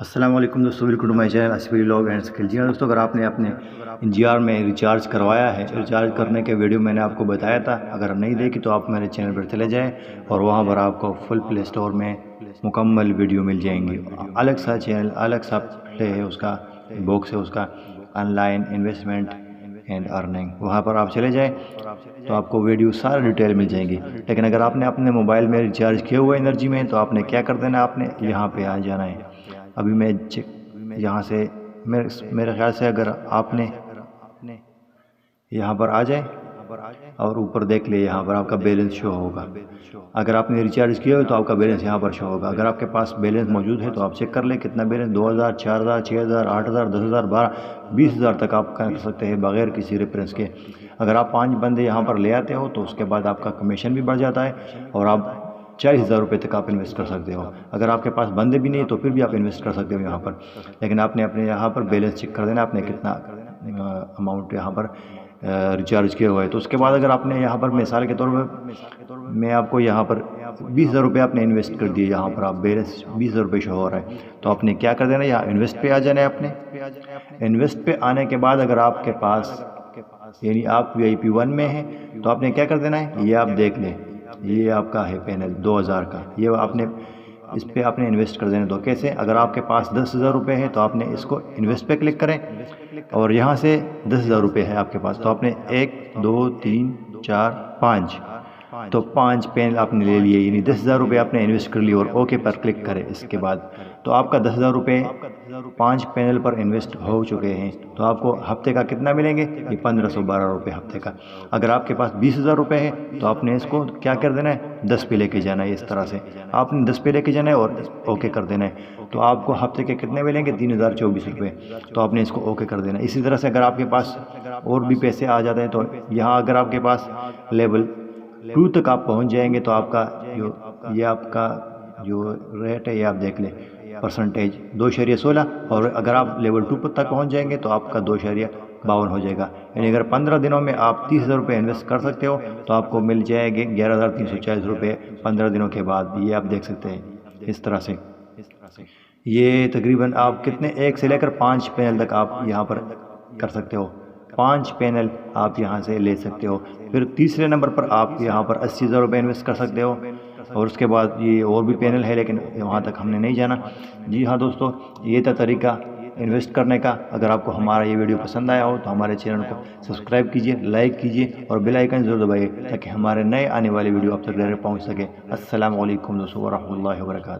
वालेकुम दोस्तों welcome to my channel Asfi log and skill जी हाँ दोस्तों, अगर आपने अपने जी में रिचार्ज करवाया है रिचार्ज करने के वीडियो मैंने आपको बताया था। अगर नहीं देखी तो आप मेरे चैनल पर चले जाएँ और वहाँ पर आपको फुल प्ले स्टोर में मुकम्मल वीडियो मिल जाएँगी। अलग सा चैनल अलग सा प्ले है उसका बॉक्स है उसका ऑनलाइन इन्वेस्टमेंट एंड अर्निंग वहाँ पर आप चले जाएँ तो आपको वीडियो सारा डिटेल मिल जाएँगी। लेकिन अगर आपने अपने मोबाइल में रिचार्ज किया हुआ एनर्जी में तो आपने क्या कर देना आपने यहाँ पर आ जाना है। अभी मैं यहाँ से, मेरे मेरे ख्याल से अगर आपने यहाँ पर आ जाए और ऊपर देख ले, यहाँ पर आपका बैलेंस शो होगा। अगर आपने रिचार्ज किया हो तो आपका बैलेंस यहाँ पर शो होगा। अगर आपके पास बैलेंस मौजूद है तो आप चेक कर ले कितना बैलेंस, दो हज़ार, चार हज़ार, छः हज़ार, आठ हज़ार, दस हज़ार, बारह, बीस हज़ार तक आप कर सकते हैं बगैर किसी रेफरेंस के। अगर आप पाँच बंदे यहाँ पर ले आते हो तो उसके बाद आपका कमीशन भी बढ़ जाता है और आप चालीस हज़ार रुपये तक आप इन्वेस्ट कर सकते हो। अगर आपके पास बंदे भी नहीं तो फिर भी आप इन्वेस्ट कर सकते हो यहाँ पर। लेकिन आपने अपने यहाँ पर बैलेंस चेक कर देना, आपने कितना अमाउंट यहाँ पर रिचार्ज किया हुआ है। तो उसके बाद अगर आपने यहाँ पर मिसाल के तौर पर मैं आपको यहाँ पर बीस हज़ार रुपये आपने इन्वेस्ट कर दिए, यहाँ पर आप बैलेंस बीस हज़ार रुपये शो हो रहा है। तो आपने क्या कर देना यहाँ इन्वेस्ट पे आ जाना है आपने। इन्वेस्ट पे आने के बाद अगर आपके पास, यानी आप वी आई पी वन में हैं तो आपने क्या कर देना है? ये आप देख लें। ये आपका है पैनल दो हज़ार का। ये आपने इस पर आपने इन्वेस्ट कर देने दो। कैसे? अगर आपके पास दस हज़ार रुपये है तो आपने इसको इन्वेस्ट पे क्लिक करें। और यहाँ से दस हज़ार रुपये है आपके पास। तो आपने एक, दो, तीन, चार, पाँच तो पाँच पेन आपने ले लिए, यानी दस हज़ार रुपये आपने इन्वेस्ट कर लिए और ओके पर क्लिक करें इसके बाद। तो आपका दस हज़ार रुपये पाँच पैनल पर इन्वेस्ट हो चुके हैं। तो आपको हफ़्ते का कितना मिलेंगे? ये पंद्रह सौ बारह रुपये हफ़्ते का। अगर आपके पास बीस हज़ार रुपये है तो आपने इसको क्या कर देना है? दस पे लेके जाना है इस तरह से। आपने दस पे लेके जाना है और ओके कर देना है। तो आपको हफ़्ते के कितने मिलेंगे? तीन हज़ार चौबीस रुपये तो आपने इसको ओके कर देना इसी तरह से अगर आपके पास और भी पैसे आ जाते हैं तो यहाँ अगर आपके पास लेवल टू तक आप पहुँच जाएँगे तो आपका जो ये आपका जो रेट है ये आप देख लें। परसेंटेज दो शरिया सोलह और अगर आप लेवल टू तक पहुँच जाएँगे तो आपका दो शरिया बावन हो जाएगा। यानी अगर पंद्रह दिनों में आप तीस हज़ार रुपये इन्वेस्ट कर सकते हो तो आपको मिल जाएँगे ग्यारह हज़ार तीन सौ चालीस रुपये पंद्रह दिनों के बाद। ये आप देख सकते हैं इस तरह से। ये तकरीबन आप कितने एक से लेकर पाँच पैनल तक आप यहाँ पर कर सकते हो। पाँच पैनल आप यहाँ से ले सकते हो। फिर तीसरे नंबर पर आप यहाँ पर अस्सी हज़ार रुपये इन्वेस्ट कर सकते हो। और उसके बाद ये और भी पैनल है, लेकिन वहाँ तक हमने नहीं जाना। जी हाँ दोस्तों, ये था तरीका इन्वेस्ट करने का। अगर आपको हमारा ये वीडियो पसंद आया हो तो हमारे चैनल को सब्सक्राइब कीजिए, लाइक कीजिए और बेल आइकन ज़रूर दबाइए, ताकि हमारे नए आने वाले वीडियो आप तक डायरेक्ट पहुँच सके। वालेकुम दोस्तों वरहमल वर्का